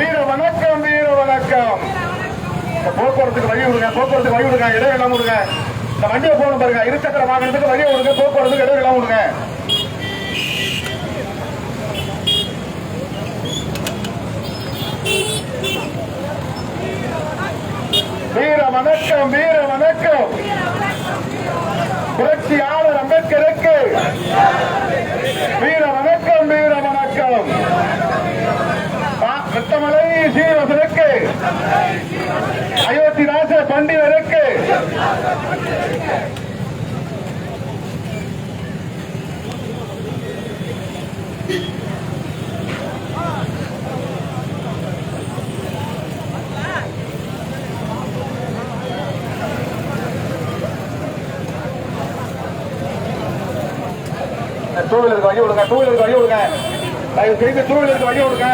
வீர வணக்கம் வீர வணக்கம். போக்குவரத்துக்கு வழி விடுங்க போக்குவரத்துக்கு வழி விடுங்க இடம் இல்லாம விடுங்க. இந்த வண்டியை போகணும் பாருங்க இருசக்கர வாகனத்துக்கு வழி விடுங்க போக்குவரத்துக்கு இடம் இல்லாம விடுங்க. வீர வணக்கம் வீர வணக்கம். புரட்சியாளர் அம்பேத்கருக்கு. வீர வணக்கம் வீர வணக்கம். ரத்தமலை சீரசனுக்கு. அயோத்தி ராச பண்டிதருக்கு டூ வீலருக்கு வழி விடுங்க டூ வீலருக்கு வழி விடுங்க தயவு செய்து டூ வீலருக்கு வழி விடுங்க